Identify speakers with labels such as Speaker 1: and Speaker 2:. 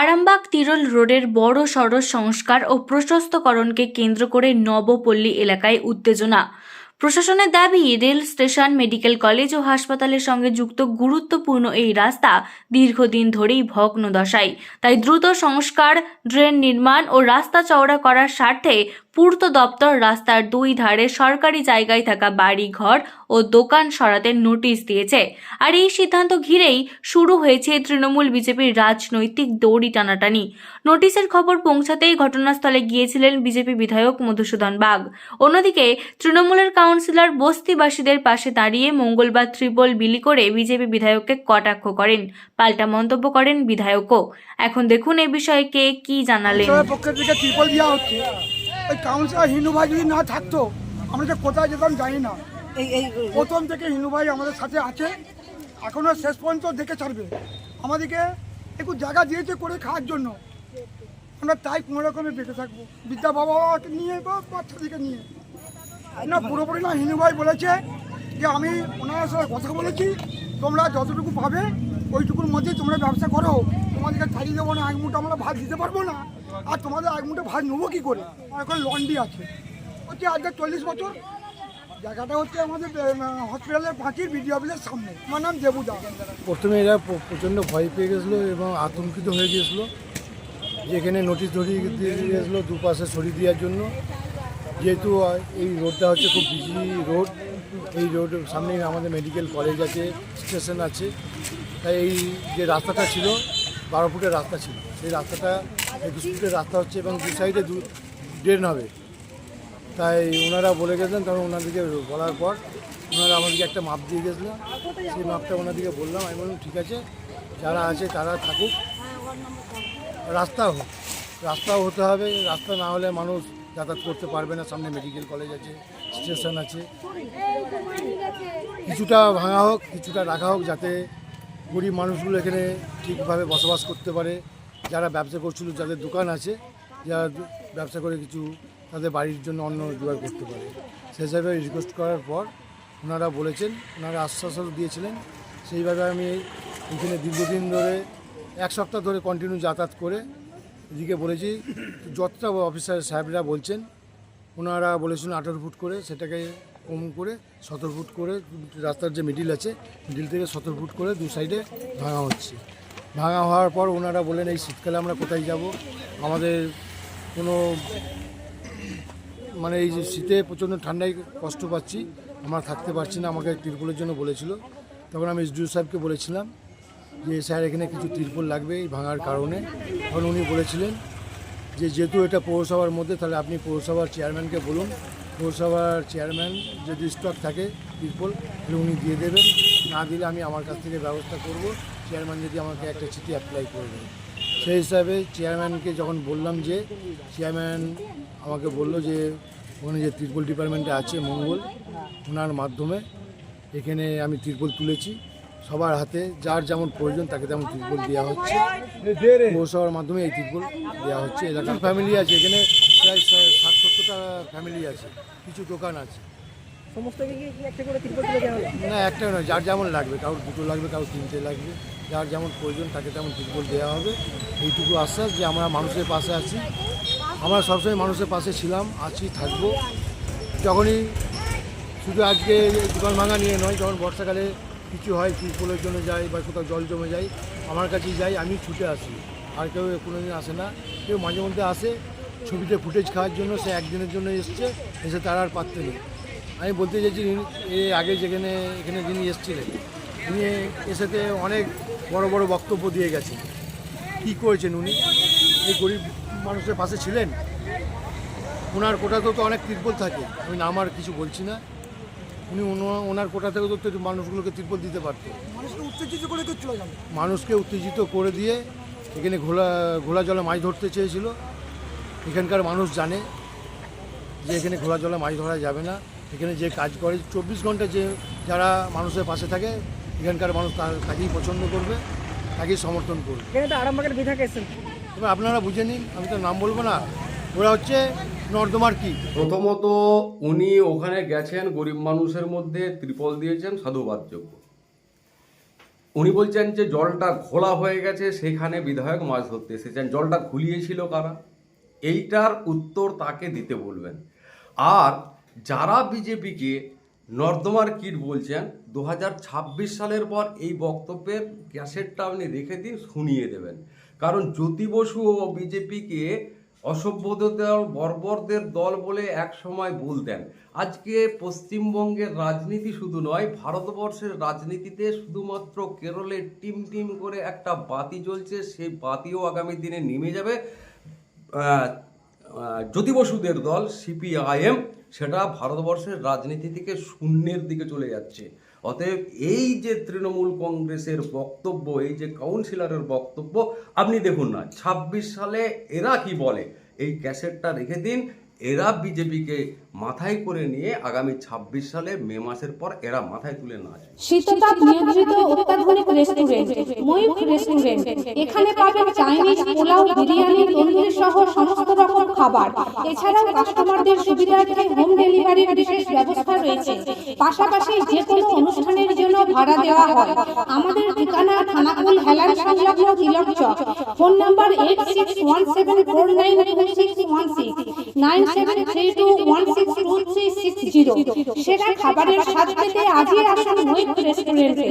Speaker 1: আরামবাগ তিরল রোডের বড় সড়ক সংস্কার ও প্রশস্তকরণকে কেন্দ্র করে নবপল্লী এলাকায় উত্তেজনা। প্রশাসনের দাবি, রেল স্টেশন, মেডিকেল কলেজ ও হাসপাতালের সঙ্গে যুক্ত গুরুত্বপূর্ণ এই রাস্তা দীর্ঘদিন ধরেই ভগ্ন দশায় তাই দ্রুত সংস্কার, ড্রেন নির্মাণ ও রাস্তা চওড়া করার স্বার্থে পূর্ত দপ্তর রাস্তার দুই ধারে সরকারি জায়গায় থাকা বাড়ি ঘর ও দোকান সরাতে নোটিশ দিয়েছে। আর এই সিদ্ধান্ত ঘিরেই শুরু হয়েছে তৃণমূল বিজেপির রাজনৈতিক দৌড়ি টানাটানি। নোটিশের খবর পৌঁছাতেই ঘটনাস্থলে গিয়েছিলেন বিজেপি বিধায়ক মধুসূদন বাগ। অন্যদিকে তৃণমূলের কাউন্সিলর বস্তিবাসীদের পাশে দাঁড়িয়ে মঙ্গলবার ত্রিপল বিলি করে বিজেপি বিধায়ককে কটাক্ষ করেন। পাল্টা মন্তব্য করেন বিধায়কও। এখন দেখুন এ বিষয়ে কে কি জানালেন।
Speaker 2: কাউন্সিলর হিন্দু ভাই যদি না থাকতো, আমরা কোথায় যেতাম জানি না।
Speaker 3: এই এই
Speaker 2: প্রথম থেকে হিন্দু ভাই আমাদের সাথে আছে। এখনও শেষ পর্যন্ত দেখে ছাড়বে। আমাদেরকে একটু জায়গা দিয়েছে করে খাওয়ার জন্য। আমরা তাই কোনো রকমে বেঁচে থাকব। বিদ্যা বাবাকে নিয়ে বা বাচ্চাদেরকে নিয়ে। না, পুরোপুরি না, হিন্দু ভাই বলেছে যে আমি ওনার সাথে কথা বলেছি। তোমরা যতটুকু পাবে, ওইটুকুর মধ্যে তোমরা ব্যবসা করো। তোমাদেরকে ছাড়িয়ে দেবো না, এক মুঠো আমরা ভাত দিতে পারব না। আর তোমাদের এক মুঠো ভাত নেব কী করে? আমার এখন লন্ডি আছে। হচ্ছে আজকে চল্লিশ বছর জায়গাটা হচ্ছে আমাদের হসপিটালের পাঁচির বিডি অফিসের সামনে। আমার নাম দেবুদা।
Speaker 4: প্রথমে এরা প্রচণ্ড ভয় পেয়ে গেছিল এবং আতঙ্কিত হয়ে গিয়েছিল এখানে নোটিশ ধরিয়ে দিয়ে গিয়েছিল দুপাশে সরিয়ে দেওয়ার জন্য। যেহেতু এই রোডটা হচ্ছে খুব বিজি রোড এই রোডের সামনেই আমাদের মেডিকেল কলেজ আছে স্টেশন আছে। তাই এই যে রাস্তাটা ছিল, বারো ফুটের রাস্তা ছিল। সেই রাস্তাটা একুশ ফুটের রাস্তা হচ্ছে এবং দু সাইডে দু ড্রেন হবে। তাই ওনারা বলে গেছেন তখন ওনাদেরকে বলার পর ওনারা আমাদেরকে একটা মাপ দিয়ে গেছিলেন সেই মাপটা ওনাদেরকে বললাম, আমি বললাম, ঠিক আছে, যারা আছে তারা থাকুক রাস্তা হোক, রাস্তাও হতে হবে, রাস্তা না হলে মানুষ যাতায়াত করতে পারবে না, সামনে মেডিকেল কলেজ আছে স্টেশন আছে। কিছুটা ভাঙা হোক, কিছুটা রাখা হোক, যাতে গরিব মানুষগুলো এখানে ঠিকভাবে বসবাস করতে পারে। যারা ব্যবসা করছিল, যাদের দোকান আছে, যারা ব্যবসা করে কিছু তাদের বাড়ির জন্য অন্য জোগাড় করতে পারে। সে হিসাবে রিকোয়েস্ট করার পর ওনারা বলেছেন, ওনারা আশ্বাসও দিয়েছিলেন। সেইভাবে আমি এখানে দীর্ঘদিন ধরে, এক সপ্তাহ ধরে কন্টিনিউ যাতায়াত করে এদিকে বলেছি, যতটা অফিসার সাহেবরা বলছেন, ওনারা বলেছিলেন আঠারো ফুট করে সেটাকে কম করে সতেরো ফুট করে রাস্তার যে মিডিল আছে মিডিল থেকে সতেরো ফুট করে দু সাইডে ভাঙা হচ্ছে। ভাঙা হওয়ার পর ওনারা বলেন, এই শীতকালে আমরা কোথায় যাব? আমাদের কোনো মানে এই যে শীতে প্রচণ্ড ঠান্ডায় কষ্ট পাচ্ছি, আমরা থাকতে পারছি না, আমাকে তিরপলের জন্য বলেছিল। তখন আমি এসডিও সাহেবকে বলেছিলাম যে, স্যার, এখানে কিছু তিরপল লাগবে এই ভাঙার কারণে। তখন উনি বলেছিলেন যে, যেহেতু এটা পৌরসভার মধ্যে, তাহলে আপনি পৌরসভার চেয়ারম্যানকে বলুন। পৌরসভার চেয়ারম্যান যদি স্টক থাকে তিরপল, তাহলে উনি দিয়ে দেবেন। না দিলে আমি আমার কাছ থেকে ব্যবস্থা করব। চেয়ারম্যান যদি আমাকে একটা চিঠি অ্যাপ্লাই করে দেবে সেই হিসাবে চেয়ারম্যানকে যখন বললাম যে চেয়ারম্যান আমাকে বলল যে, ওখানে যে তিরপল ডিপার্টমেন্টে আছে মঙ্গল, ওনার মাধ্যমে এখানে আমি তিরপল তুলেছি। সবার হাতে যার যেমন প্রয়োজন তাকে তেমন তিরপল দেওয়া হচ্ছে। পৌরসভার মাধ্যমে এই তিরপল দেওয়া হচ্ছে। এলাকার ফ্যামিলি আছে এখানে, প্রায় ষাট সত্তরটা ফ্যামিলি আছে। কিছু দোকান আছে।
Speaker 3: সমস্ত একটা
Speaker 4: না, একটা নয়, যার যেমন লাগবে, কারোর দুটো লাগবে, কারোর তিনটে লাগবে। যার যেমন প্রয়োজন তাকে তেমন তিরপল দেওয়া হবে। এইটুকু আশ্বাস যে আমরা মানুষের পাশে আছি। আমরা সবসময় মানুষের পাশে ছিলাম, আছি, থাকব। যখনই শুধু আজকে দোকান ভাঙা নিয়ে নয়, যখন বর্ষাকালে কিছু হয় তিরপলের জন্য যাই বা কোথাও জল জমে যায়, আমার কাছেই যাই, আমি ছুটে আসি। আর কেউ কোনোদিন আসে না। কেউ মাঝে মধ্যে আসে, ছবিতে ফুটেজ খাওয়ার জন্য সে একদিনের জন্য এসছে, এসে তার আর পারতে নেই। আমি বলতে চাইছি এর আগে যেখানে এখানে যিনি এসেছিলেন তিনি এসেতে অনেক বড় বড় বক্তব্য দিয়ে গেছেন। কী করেছেন উনি? এই গরিব মানুষের পাশে ছিলেন? ওনার কোটাতেও তো অনেক তিরপল থাকে। আমি নাম আর কিছু বলছি না। উনি ওনা- ওনার কোটা থেকেও তো একটু মানুষগুলোকে তিরপল দিতে পারতো।
Speaker 2: মানুষকে উত্তেজিত করে
Speaker 4: মানুষকে উত্তেজিত করে দিয়ে এখানে ঘোলা ঘোলা জলে মাছ ধরতে চেয়েছিল। এখানকার মানুষ জানে যে এখানে ঘোলা জলে মাছ ধরা যাবে না। এখানে যে কাজ করে চব্বিশ ঘণ্টা যে যারা মানুষের পাশে থাকে এখানকার মানুষ তাকেই পছন্দ করবে তাকেই সমর্থন করবে।
Speaker 3: এখানে তো আরামবাগের বিধায়ক এসেছেন।
Speaker 4: এবার আপনারা বুঝে নিন আমি তো নাম বলব না। ওরা হচ্ছে নর্দমার কি?
Speaker 5: প্রথমত উনি ওখানে গেছেন গরিব মানুষের মধ্যে ত্রিপল দিয়েছেন সাধুবাদযোগ্য উনি বলছেন যে জলটা ঘোলা হয়ে গেছে সেখানে বিধায়ক মাছ ধরতে এসেছেন। জলটা ঘুলিয়েছিল কারা? এইটার উত্তর তাকে দিতে বলবেন। আর যারা বিজেপিকে নর্দমার কিট বলছেন দু হাজার ছাব্বিশ সালের পর এই বক্তব্যের ক্যাসেটটা আপনি রেখে দিন, শুনিয়ে দেবেন। কারণ জ্যোতি বসু ও বিজেপিকে অসভ্যদের দল বর্বরদের দল বলে এক সময় বলতেন। আজকে পশ্চিমবঙ্গের রাজনীতি শুধু নয়, ভারতবর্ষের রাজনীতিতে শুধুমাত্র কেরলে টিম টিম করে একটা বাতি জ্বলছে, সেই বাতিও আগামী দিনে নেমে যাবে। জ্যোতি বসুদের দল সিপিআইএম সেটা ভারতবর্ষের রাজনীতি থেকে শূন্যের দিকে চলে যাচ্ছে। অতএব এই যে তৃণমূল কংগ্রেসের বক্তব্য, এই যে কাউন্সিলরের বক্তব্য, আপনি দেখুন না, ছাব্বিশ সালে এরা কি বলে? এই ক্যাসেটটা রেখে দিন এরা বিজেপিকে মাথায় করে নিয়ে আগামী ছাব্বিশ সালে মে মাসের পর এরা মাথায় তুলে নাচবে
Speaker 6: শীততাপ নিয়ন্ত্রিত অত্যাধুনিক রেস্টুরেন্ট ময়ূখ রেস্টুরেন্ট এখানে পাবেন চাইনিজ পোলাও, বিরিয়ানি, তন্দুরি সহ সমস্ত রকম খাবার। এছাড়াও কাস্টমারদের সুবিধার্থে হোম ডেলিভারির বিশেষ ব্যবস্থা রয়েছে। পাশাপাশি যে কোনো অনুষ্ঠানের জন্য ভাড়া দেওয়া হয়। আমাদের ঠিকানা থানাকুল সংলগ্ন Tilak Chak. Phone number eight six one seven four nine two six one six nine seven three two one six two three six zero সেরা খাবারের স্বাদ পেতে আজই আসুন মৈত্র রেস্টুরেন্টে